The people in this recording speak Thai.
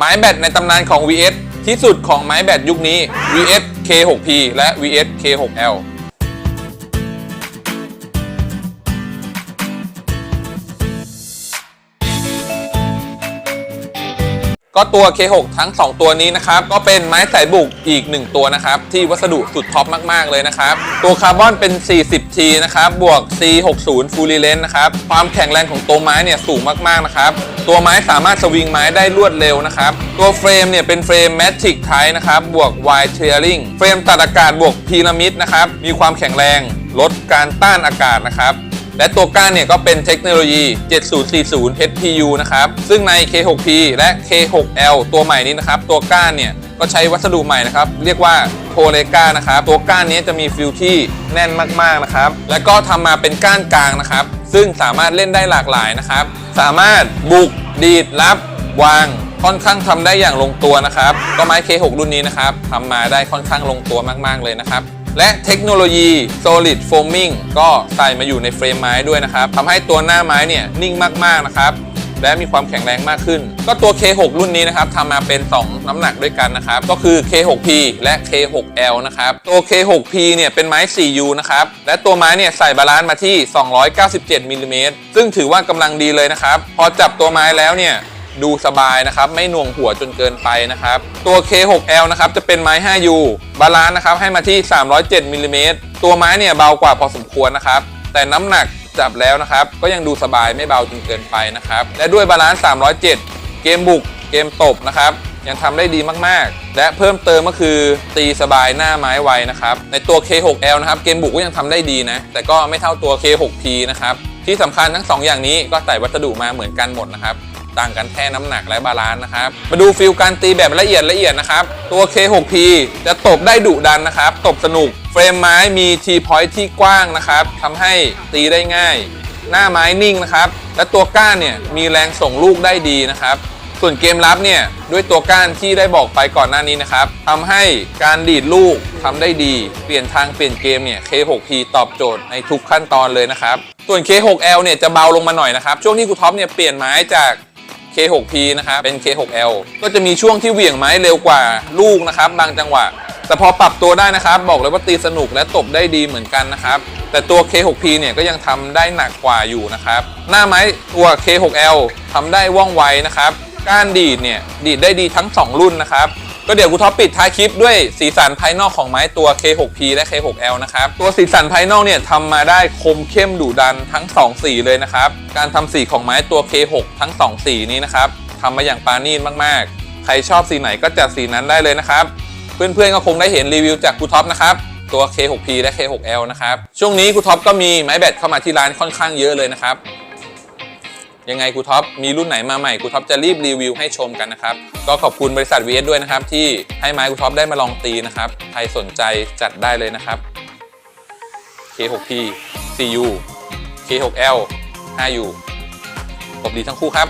ไม้แบตในตำนานของ VS ที่สุดของไม้แบตยุคนี้ VS K6P และ VS K6L ก็ตัว K6 ทั้ง 2 ตัวนี้นะครับ ก็เป็นไม้สายบุกอีก 1 ตัวนะครับ ที่วัสดุสุดท็อปมาก ๆ เลยนะครับ ตัวคาร์บอนเป็น 40T นะครับ บวก C60 ฟูล l เลนนะครับ ความแข็งแรงของตัวไม้เนี่ยสูงมาก ๆ นะครับ ตัวไม้สามารถสวิงไม้ได้รวดเร็วนะครับ ตัวเฟรมเนี่ยเป็นเฟรม Matic Type นะครับ บวก Wide Tearing เฟรมตัดอากาศบวกพีระมิดนะครับ มีความแข็งแรงลดการต้านอากาศนะครับ และตัวก้านเนี่ยก็เป็นเทคโนโลยี 7040 HPU นะครับ ซึ่งใน K6P และ K6L ตัวใหม่นี้นะครับ ตัวก้านเนี่ยก็ใช้วัสดุใหม่นะครับ เรียกว่าโทเลกานะครับ ตัวก้านนี้จะมีฟิลที่แน่นมากๆนะครับ และก็ทำมาเป็นก้านกลางนะครับ ซึ่งสามารถเล่นได้หลากหลายนะครับ สามารถบุก ดีดรับ วางค่อนข้างทำได้อย่างลงตัวนะครับ ก็ไม้ K6 รุ่นนี้นะครับทำมาได้ค่อนข้างลงตัวมาก ๆเลยนะครับ และเทคโนโลยี Solid Foaming ก็ใส่มาอยู่ในเฟรมไม้ด้วยนะครับทำให้ตัวหน้าไม้เนี่ยนิ่งมากๆนะครับและมีความแข็งแรงมากขึ้น ก็ตัว K6 รุ่นนี้นะครับทำมาเป็น 2 น้ำหนักด้วยกันนะครับ ก็คือ K6P และ K6L นะครับ ตัว K6P เนี่ยเป็นไม้ 4U นะครับ และตัวไม้เนี่ยใส่บาลานซ์มาที่ 297มิลลิเมตรซึ่งถือว่ากำลังดีเลยนะครับ พอจับตัวไม้แล้วเนี่ย ดูสบายนะครับ ไม่หน่วงหัวจนเกินไปนะครับ ตัว K6L นะครับ จะเป็นไม้ 5U บาลานซ์นะครับ ให้มาที่ 307มิลลิเมตรตัวไม้เนี่ยเบากว่าพอสมควรนะครับ แต่น้ำหนักจับแล้วนะครับ ก็ยังดูสบายไม่เบาจนเกินไปนะครับ และด้วยบาลานซ์307 เกมบุก เกมตบนะครับ ยังทำได้ดีมากๆ และเพิ่มเติมก็คือตีสบายหน้าไม้ไวนะครับ ในตัว K6L นะครับ เกมบุกก็ยังทำได้ดีนะ แต่ก็ไม่เท่าตัว K6P นะครับ ที่สำคัญทั้ง 2 อย่างนี้ก็ใส่วัสดุมาเหมือนกันหมดนะครับ ต่างกันแค่น้ำหนักและบาลานซ์นะครับ มาดูฟิลการตีแบบละเอียดละเอียดนะครับ ตัว K6P จะตบได้ดุดันนะครับ ตบสนุก เฟรมไม้มี T point ที่กว้างนะครับทำให้ตีได้ง่าย หน้าไม้นิ่งนะครับ และตัวก้านเนี่ยมีแรงส่งลูกได้ดีนะครับส่วนเกมรับเนี่ยด้วยตัวก้านที่ได้บอกไปก่อนหน้านี้นะครับทำให้การดีดลูกทำได้ดี เปลี่ยนทางเปลี่ยนเกมเนี่ย K6P ตอบโจทย์ในทุกขั้นตอนเลยนะครับ ส่วน K6L เนี่ยจะเบาลงมาหน่อยนะครับ ช่วงที่ครูท็อปเนี่ยเปลี่ยนไม้จาก K6P นะครับ เป็น K6L ก็จะมีช่วงที่เหวี่ยงไม้เร็วกว่าลูกนะครับ บางจังหวะ แต่พอปรับตัวได้นะครับ บอกเลยว่าตีสนุกและตบได้ดีเหมือนกันนะครับ แต่ตัว K6P เนี่ยก็ยังทำได้หนักกว่าอยู่นะครับ หน้าไม้ตัว K6L ทำได้ว่องไวนะครับ ก้านดีดเนี่ยดีดได้ดีทั้ง 2 รุ่นนะครับ ก็เดี๋ยวกูท็อปปิดท้ายคลิปด้วยสีสันภายนอกของไม้ตัว K6P และ K6L นะครับ ตัวสีสันภายนอกเนี่ยทำมาได้คมเข้มดุดันทั้ง 2 สีเลยนะครับ การทำสีของไม้ตัว K6 ทั้ง 2 สีนี้นะครับทำมาอย่างปราณีตมากๆ ใครชอบสีไหนก็จัดสีนั้นได้เลยนะครับ เพื่อนๆก็คงได้เห็นรีวิวจากครูท็อปนะครับตัว K6P และ K6L นะครับ ช่วงนี้ครูท็อปก็มีไม้แบตเข้ามาที่ร้านค่อนข้างเยอะเลยนะครับ ยังไงครูท็อปมีรุ่นไหนมาใหม่ครูท็อปจะรีบรีวิวให้ชมกันนะครับ ก็ขอบคุณบริษัท VS ด้วยนะครับ ที่ให้ไม้ครูท็อปได้มาลองตีนะครับ ใครสนใจจัดได้เลยนะครับ K6P CU K6L 5U ตบดีทั้งคู่ครับ